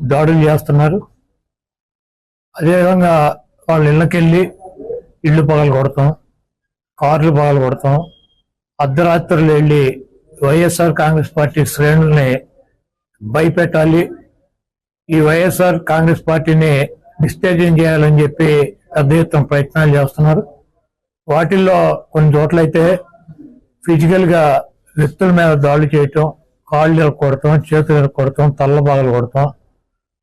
దాడులు చేస్తున్నారు. అదేవిధంగా వాళ్ళ ఇళ్ళకెళ్ళి ఇళ్ళు పగలు కొడతాం కార్లు పగలు కొడతాం. అర్ధరాత్రులు వెళ్ళి వైఎస్ఆర్ కాంగ్రెస్ పార్టీ శ్రేణుల్ని భయపెట్టాలి. ఈ వైఎస్ఆర్ కాంగ్రెస్ పార్టీని డిస్టేజింగ్ చేయాలని చెప్పి పెద్ద ఎత్తున ప్రయత్నాలు చేస్తున్నారు. వాటిల్లో కొన్ని చోట్లయితే ఫిజికల్గా వ్యక్తుల మీద దాడులు చేయటం కాళ్ళు కొడతాం చేతులు కొడతాం తల్ల బాగలు కొడతాం.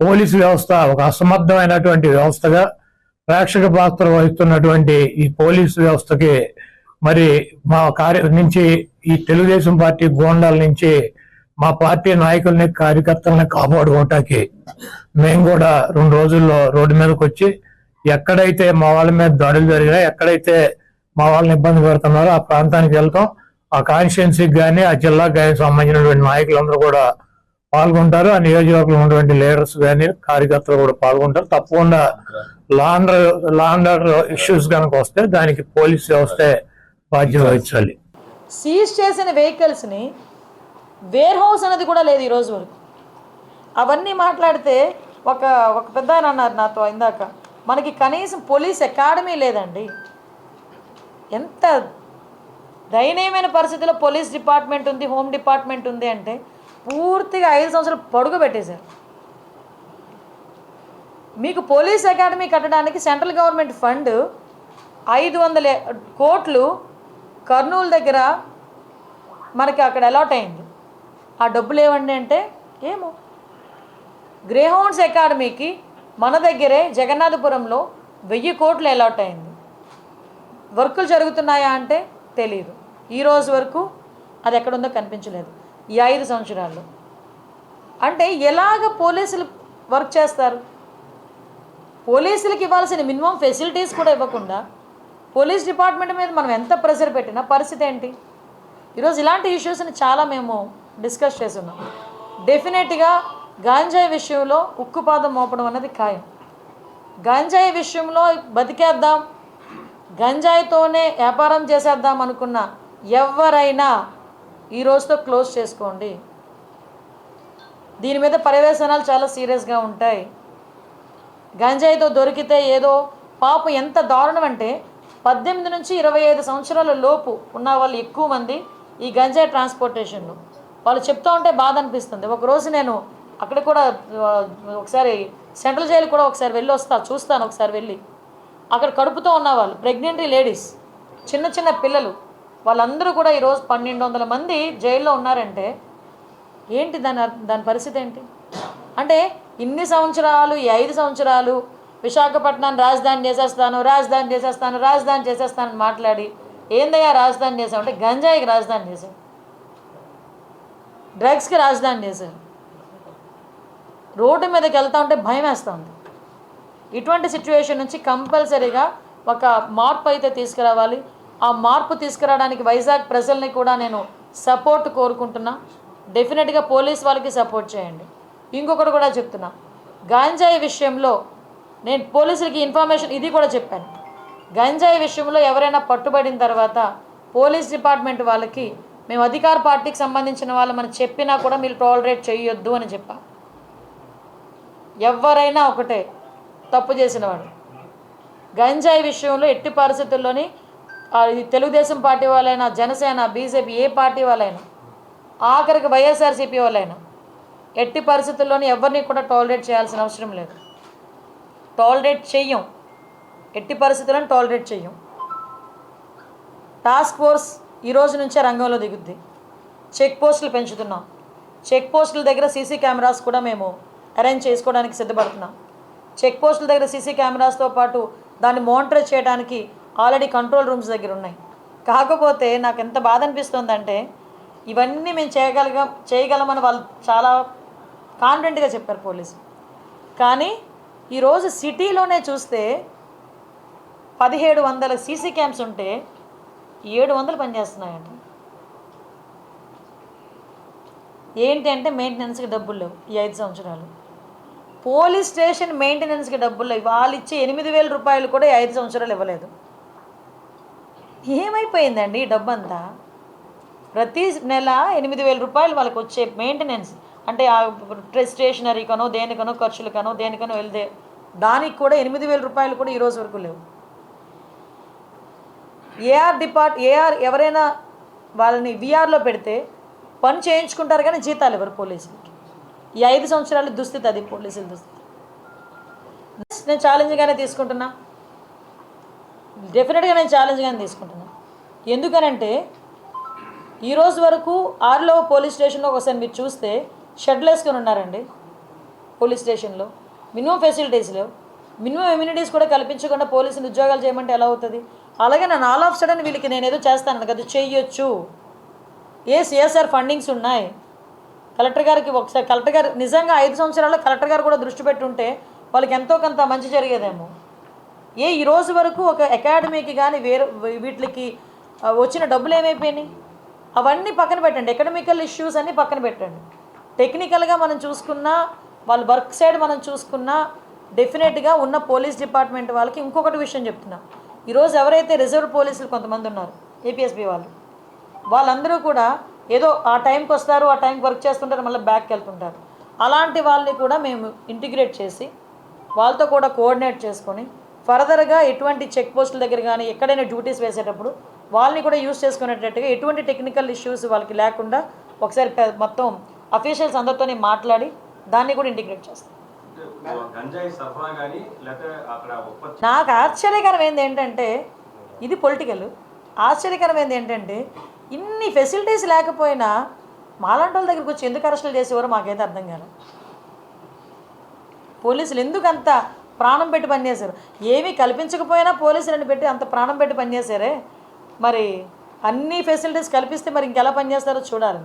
పోలీసు వ్యవస్థ ఒక అసమర్థమైనటువంటి వ్యవస్థగా ప్రేక్షక పాత్ర వహిస్తున్నటువంటి ఈ పోలీసు వ్యవస్థకి మరి మా కార్య నుంచి ఈ తెలుగుదేశం పార్టీ గోండాల నుంచి మా పార్టీ నాయకుల్ని కార్యకర్తలని కాపాడుకోవటానికి మేము కూడా రెండు రోజుల్లో రోడ్డు మీదకి వచ్చి ఎక్కడైతే మా వాళ్ళ మీద దాడులు జరిగినా ఎక్కడైతే మా వాళ్ళని ఇబ్బంది పెడుతున్నారో ఆ ప్రాంతానికి వెళ్తాం. ఆ కాన్స్టిట్యున్సీకి కానీ ఆ జిల్లాకు కానీ సంబంధించినటువంటి నాయకులందరూ కూడా పాల్గొంటారు. ఆ నియోజకవర్గంలో ఉన్నటువంటి లీడర్స్ కానీ కార్యకర్తలు కూడా పాల్గొంటారు. తప్పకుండా లాండర్ లాండర్ ఇష్యూస్ కనుక వస్తే దానికి పోలీస్ వస్తే బాధ్యత వహించాలి. సీజ్ చేసిన వెహికల్స్ని వేర్ హౌస్ అనేది కూడా లేదు ఈ రోజు వరకు. అవన్నీ మాట్లాడితే ఒక ఒక పెద్ద ఆయన అన్నారు నాతో ఇందాక. మనకి కనీసం పోలీస్ అకాడమీ లేదండి. ఎంత దయనీయమైన పరిస్థితిలో పోలీస్ డిపార్ట్మెంట్ ఉంది హోమ్ డిపార్ట్మెంట్ ఉంది అంటే పూర్తిగా ఐదు సంవత్సరాలు పొడుగు పెట్టేశారు మీకు పోలీస్ అకాడమీ కట్టడానికి సెంట్రల్ గవర్నమెంట్ ఫండ్ ఐదు వందల కోట్లు కర్నూలు దగ్గర మనకి అక్కడ అలాట్ అయింది. ఆ డబ్బులు ఏమండి అంటే ఏమో. గ్రేహౌండ్స్ అకాడమీకి మన దగ్గరే జగన్నాథపురంలో వెయ్యి కోట్లు అలాట్ అయింది. వర్కులు జరుగుతున్నాయా అంటే తెలియదు ఈ రోజు వరకు అది ఎక్కడుందో కనిపించలేదు. ఈ ఐదు సంవత్సరాల్లో. అంటే ఎలాగ పోలీసులు వర్క్ చేస్తారు? పోలీసులకు ఇవ్వాల్సిన మినిమం ఫెసిలిటీస్ కూడా ఇవ్వకుండా పోలీస్ డిపార్ట్మెంట్ మీద మనం ఎంత ప్రెషర్ పెట్టినా పరిస్థితి ఏంటి? ఈరోజు ఇలాంటి ఇష్యూస్ని చాలా మేము డిస్కస్ చేస్తున్నాం. డెఫినెట్గా గాంజాయి విషయంలో ఉక్కుపాదం మోపడం అన్నది ఖాయం. గంజాయి విషయంలో బతికేద్దాం గంజాయితోనే వ్యాపారం చేసేద్దాం అనుకున్న ఎవరైనా ఈ రోజుతో క్లోజ్ చేసుకోండి. దీని మీద పర్యవేశనాలు చాలా సీరియస్గా ఉంటాయి. గంజాయితో దొరికితే ఏదో పాపం ఎంత దారుణం అంటే పద్దెనిమిది నుంచి ఇరవై ఐదు సంవత్సరాల లోపు ఉన్న వాళ్ళు ఎక్కువ మంది ఈ గంజాయి ట్రాన్స్పోర్టేషన్లో. వాళ్ళు చెప్తూ ఉంటే బాధ అనిపిస్తుంది. ఒకరోజు నేను అక్కడ కూడా ఒకసారి సెంట్రల్ జైలు కూడా ఒకసారి వెళ్ళి వస్తా చూస్తాను ఒకసారి వెళ్ళి. అక్కడ కడుపుతో ఉన్నవాళ్ళు ప్రెగ్నెంట్ లేడీస్ చిన్న చిన్న పిల్లలు. వాళ్ళందరూ కూడా ఈరోజు పన్నెండు వందల మంది జైల్లో ఉన్నారంటే ఏంటి దాని దాని పరిస్థితి ఏంటి? అంటే ఇన్ని సంవత్సరాలు ఈ ఐదు సంవత్సరాలు విశాఖపట్నాన్ని రాజధాని చేసేస్తాను రాజధాని చేసేస్తాను రాజధాని చేసేస్తానని మాట్లాడి ఏందయ్యా రాజధాని చేసావు అంటే గంజాయికి రాజధాని చేశావు. డ్రగ్స్కి రాజధాని చేశారు రోడ్డు మీదకి వెళ్తా ఉంటే భయం వేస్తుంది. ఇటువంటి సిచ్యువేషన్ నుంచి కంపల్సరీగా ఒక మార్పు అయితే తీసుకురావాలి. ఆ మార్పు తీసుకురావడానికి వైజాగ్ ప్రజల్ని కూడా నేను సపోర్ట్ కోరుకుంటున్నా. డెఫినెట్గా పోలీస్ వాళ్ళకి సపోర్ట్ చేయండి. ఇంకొకటి కూడా చెప్తున్నా. గాంజాయి విషయంలో నేను పోలీసులకి ఇన్ఫర్మేషన్ ఇది కూడా చెప్పాను. గంజాయి విషయంలో ఎవరైనా పట్టుబడిన తర్వాత పోలీస్ డిపార్ట్మెంట్ వాళ్ళకి మేము అధికార పార్టీకి సంబంధించిన వాళ్ళు మనం చెప్పినా కూడా మీరు టాలరేట్ చేయొద్దు అని చెప్పా. ఎవరైనా ఒకటే తప్పు చేసినవాడు గంజాయి విషయంలో ఎట్టి పరిస్థితుల్లోని తెలుగుదేశం పార్టీ వాళ్ళైనా జనసేన బీజేపీ ఏ పార్టీ వాళ్ళైనా ఆఖరికి వైఎస్ఆర్సీపీ వాళ్ళైనా ఎట్టి పరిస్థితుల్లోనూ ఎవరిని కూడా టాలరేట్ చేయాల్సిన అవసరం లేదు. టాలరేట్ చెయ్యం. ఎట్టి పరిస్థితులను టాలరేట్ చెయ్యం. టాస్క్ ఫోర్స్ ఈ రోజు నుంచే రంగంలో దిగుద్ది. చెక్ పోస్టులు పెంచుతున్నాం. చెక్ పోస్టుల దగ్గర సీసీ కెమెరాస్ కూడా మేము అరేంజ్ చేసుకోవడానికి సిద్ధపడుతున్నాం. చెక్ పోస్టుల దగ్గర సీసీ కెమెరాస్తో పాటు దాన్ని మానిటర్ చేయడానికి ఆల్రెడీ కంట్రోల్ రూమ్స్ దగ్గర ఉన్నాయి. కాకపోతే నాకు ఎంత బాధ అనిపిస్తుందంటే ఇవన్నీ మేము చేయగలిగా చేయగలమని వాళ్ళు చాలా కాన్ఫిడెంట్గా చెప్పారు పోలీసు. కానీ ఈరోజు సిటీలోనే చూస్తే పదిహేడు వందల సీసీ క్యామ్స్ ఉంటే ఏడు వందలు పనిచేస్తున్నాయండి ఏంటి అంటే మెయింటెనెన్స్కి డబ్బులు లేవు ఈ ఐదు సంవత్సరాలు. పోలీస్ స్టేషన్ మెయింటెనెన్స్కి డబ్బులు లేవు. వాళ్ళు ఇచ్చే ఎనిమిది వేల రూపాయలు కూడా ఈ ఐదు సంవత్సరాలు ఇవ్వలేదు. ఏమైపోయిందండి డబ్బంతా? ప్రతి నెల ఎనిమిది వేల రూపాయలు వాళ్ళకి వచ్చే మెయింటెనెన్స్ అంటే ఆ స్టేషనరీకనో దేనికనో ఖర్చులకనో దేనికనో వెళ్తే దానికి కూడా ఎనిమిది వేల రూపాయలు కూడా ఈరోజు వరకు లేవు. ఏఆర్ డిపార్ట్ ఏఆర్ ఎవరైనా వాళ్ళని విఆర్లో పెడితే పని చేయించుకుంటారు కానీ జీతాలు ఇవ్వరు పోలీసులకి. ఈ ఐదు సంవత్సరాలు దుస్థితి అది పోలీసుల దుస్థితి. నేను ఛాలెంజ్గానే తీసుకుంటున్నా. డెఫినెట్గా నేను ఛాలెంజ్గానే తీసుకుంటున్నాను ఎందుకనంటే ఈ రోజు వరకు ఆరులో పోలీస్ స్టేషన్లో ఒకసారి మీరు చూస్తే షెడ్లు వేసుకొని ఉన్నారండి పోలీస్ స్టేషన్లో. మినిమం ఫెసిలిటీస్ లేవు. మినిమం ఇమ్యూనిటీస్ కూడా కల్పించకుండా పోలీసులు ఉద్యోగాలు చేయమంటే ఎలా అవుతుంది? అలాగే నన్ను ఆల్ ఆఫ్ సడన్ వీళ్ళకి నేను ఏదో చేస్తాను కదా చెయ్యొచ్చు. ఏ సిఎస్ఆర్ ఫండింగ్స్ ఉన్నాయి? కలెక్టర్ గారికి ఒకసారి కలెక్టర్ గారు నిజంగా ఐదు సంవత్సరాల్లో కలెక్టర్ గారు కూడా దృష్టి పెట్టుంటే వాళ్ళకి ఎంతో కొంత మంచి జరిగేదేమో. ఏ ఈ రోజు వరకు ఒక అకాడమీకి కానీ వేరే వీటికి వచ్చిన డబ్బులు ఏమైపోయినాయి? అవన్నీ పక్కన పెట్టండి. ఎకడమికల్ ఇష్యూస్ అన్నీ పక్కన పెట్టండి. టెక్నికల్గా మనం చూసుకున్నా వాళ్ళ వర్క్ సైడ్ మనం చూసుకున్నా డెఫినెట్గా ఉన్న పోలీస్ డిపార్ట్మెంట్ వాళ్ళకి ఇంకొకటి విషయం చెప్తున్నా. ఈరోజు ఎవరైతే రిజర్వ్ పోలీసులు కొంతమంది ఉన్నారు ఏపీఎస్బీ వాళ్ళు వాళ్ళందరూ కూడా ఏదో ఆ టైంకి వస్తారు ఆ టైంకి వర్క్ చేస్తుంటారు మళ్ళీ బ్యాక్కి వెళ్తుంటారు. అలాంటి వాళ్ళని కూడా మేము ఇంటిగ్రేట్ చేసి వాళ్ళతో కూడా కోఆర్డినేట్ చేసుకొని ఫర్దర్గా ఎటువంటి చెక్ పోస్టుల దగ్గర కానీ ఎక్కడైనా డ్యూటీస్ వేసేటప్పుడు వాళ్ళని కూడా యూస్ చేసుకునేటట్టుగా ఎటువంటి టెక్నికల్ ఇష్యూస్ వాళ్ళకి లేకుండా ఒకసారి మొత్తం అఫీషియల్స్ అందరితోని మాట్లాడి దాన్ని కూడా ఇంటిగ్రేట్ చేస్తాం. నాకు ఆశ్చర్యకరమైంది ఏంటంటే ఇది పొలిటికల్. ఆశ్చర్యకరమైంది ఏంటంటే ఇన్ని ఫెసిలిటీస్ లేకపోయినా మాలాంటి వాళ్ళ దగ్గరికి వచ్చి ఎందుకు అరెస్టులు చేసేవారో మాకైతే అర్థం కాలేదు పోలీసులు ఎందుకు అంత ప్రాణం పెట్టి పనిచేశారు. ఏమీ కల్పించకపోయినా పోలీసులను పెట్టి అంత ప్రాణం పెట్టి పనిచేశారే? మరి అన్ని ఫెసిలిటీస్ కల్పిస్తే మరి ఇంకెలా పనిచేస్తారో చూడాలి.